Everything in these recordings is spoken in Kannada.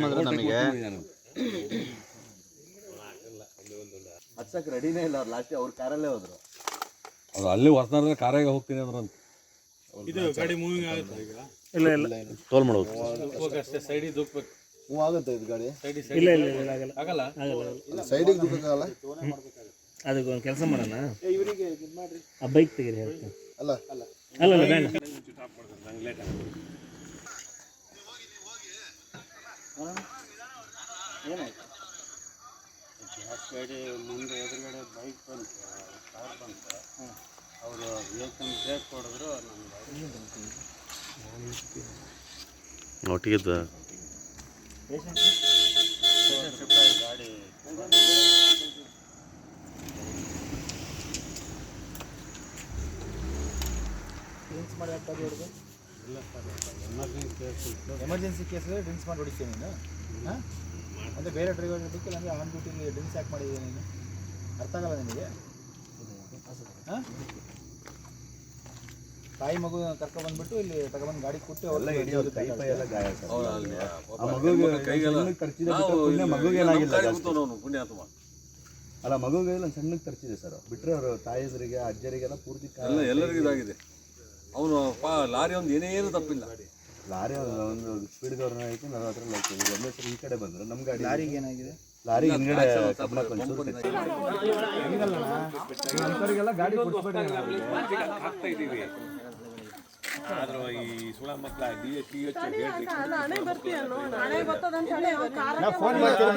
ಕರ್ಕೊಂಬಂದ್ರು ನಮಗೆ. ಹಚ್ಚಕ್ಕೆ ರೆಡಿನೇ ಇಲ್ಲ ಅವ್ರು. ಲಾಸ್ಟ್ ಅವ್ರ ಕಾರಲ್ಲೇ ಹೋದ್ರು. ಅವ್ರು ಅಲ್ಲಿ ಹೊಸನಾರ್ದ ಕಾರಾಗೆ ಹೋಗ್ತೀನಿ ಅಂತ. ಇದು ಗಾಡಿ ಮೂವಿಂಗ್ ಆಗುತ್ತೆ ಈಗ? ಇಲ್ಲ ಇಲ್ಲ. ಟೋಲ್ ಮಾಡೋದು ಅಷ್ಟೇ ಸೈಡಿಗೆ ದುಕ್ಬೇಕು. ಹ್ಞೂ ಆಗುತ್ತೆ ಇದು ಗಾಡಿ? ಸೈಡಿ ಇಲ್ಲ ಇಲ್ಲ ಇಲ್ಲ ಆಗಲ್ಲ. ಆಗಲ್ಲ? ಆಗಲ್ಲ ಆಗಲ್ಲ. ಸೈಡಿಗೆ ದುಕ್ಕಾಗಲ್ಲ ಅದಕ್ಕೆ ಒಂದು ಕೆಲಸ ಮಾಡೋಣ? ಇವರಿಗೆ ಮಾಡ್ರಿ. ಆ ಬೈಕ್ ತೆಗೀರಿ ಹೇಳ್ತೀನಿ. ಅಲ್ಲ. ಅಲ್ಲ ಅಲ್ಲ ಬೇಡ. ಗಾಡಿ ಮುಂದೆ ಎದುರುಗಡೆ ಬೈಕ್ ಬಂತು ಕಾರ್ ಬಂತು. ಅವರು ಏಕಂ ಬ್ರೇಕ್ ಹೊಡೆದ್ರು ನಮ್ಮ ಒಟ್ಟಿಗಿದ್ದ? ಗಾಡಿ ಇತ್ತು ಎಮರ್ಜೆನ್ಸಿ ಕೇಸ್ ಡ್ರಿಂಕ್ಸ್ ಮಾಡಿ ಹೊಡಿತೀನಿ ನೀನು. ಹಾಂ? ಅಂದರೆ ಬೇರೆ ಡ್ರೈವರ್ ಜೊತೆಗೆ ನನಗೆ ಆನ್ ಡ್ಯೂಟಿಗೆ ಡ್ರಿಂಕ್ಸ್ ಯಾಕೆ ಮಾಡಿದ್ದೀನಿ ನೀನು? ಅರ್ಥ ಆಗಲ್ಲ ನಿನಗೆ? ಹಾಂ? ತಾಯಿ ಮಗು ಕರ್ಕೊ ಬಂದ್ಬಿಟ್ಟು ಇಲ್ಲಿ ತಗೊಂಡ್ಬಂದು ಗಾಡಿ ಕೊಟ್ಟು ಅವೆಲ್ಲ ಹಿಡಿಯೋದು ಅಲ್ಲ ಮಗುಗೆ ಇಲ್ಲ ಸಣ್ಣಕ್ಕೆ ತರ್ಚಿದೆ ಸರ್. ಬಿಟ್ಟರೆ ಅವರು ತಾಯಿಯರಿಗೆ ಅಜ್ಜರಿಗೆಲ್ಲ ಪೂರ್ತಿ ಕಾಲ ಎಲ್ಲರಿಗೂ ಇದಾಗಿದೆ. ಅವನು ಪಾ ಲಾರಿ ಒಂದು ಏನೇನು ತಪ್ಪಿಲ್ಲ. ಲಾರಿ ಒಂದು- ಸ್ಪೀಡ್ ಗವರ್ನರ್ ಆಯಿತು ನಲವತ್ತರಲ್ಲಿ ಹೋಗ್ತೀವಿ ಒಂದೇ ಸರಿ ಈ ಕಡೆ ಬಂದರು ನಮ್ಮ ಗಾಡಿ ಲಾರಿಗೆ ಏನಾಗಿದೆ? ಲಾರಿ ಹಿಂದ್ಗಡೆ. ಅಂಥವ್ರಿಗೆಲ್ಲ ಗಾಡಿ ಹಾಕ್ತಾ ಇದ್ದೀವಿ. ಆದ್ರೂ ಈ ಸುಳ ಮಕ್ಕಳ ಡಿ ಎಚ್ ಎಚ್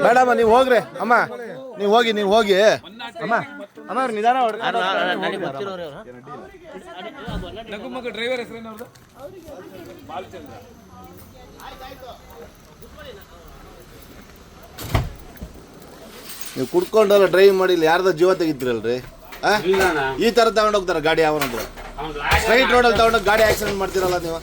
ಬೇಡಮ್ಮ ನೀವು ಹೋಗ್ರಿ. ಅಮ್ಮ ನೀವು ಹೋಗಿ ನೀವು ಹೋಗಿ. ಅಮ್ಮ ಅಮ್ಮ ಅವ್ರು ನಿಧಾನ ನಗು ಮಗ ಡ್ರೈವರ್ ಹೆಸರೇನು ಅವ್ರದ್ದು? ಬಾಲಚಂದ್ರ. ನೀವು ಕುಡ್ಕೊಂಡಲ್ಲ ಡ್ರೈವ್ ಮಾಡಿ ಇಲ್ಲಿ ಯಾರ್ದ ಜೀವ ತೆಗಿತೀರಲ್ರಿ? ಆ? ಈ ತರ ತಗೊಂಡು ಹೋಗ್ತಾರೆ ಗಾಡಿ ಯಾವನಾದ್ರು. ಸ್ಟ್ರೈಟ್ ರೋಡಲ್ಲಿ ತಗೊಂಡೋಗಿ ಗಾಡಿ ಆಕ್ಸಿಡೆಂಟ್ ಮಾಡ್ತೀರಲ್ಲ ನೀವು?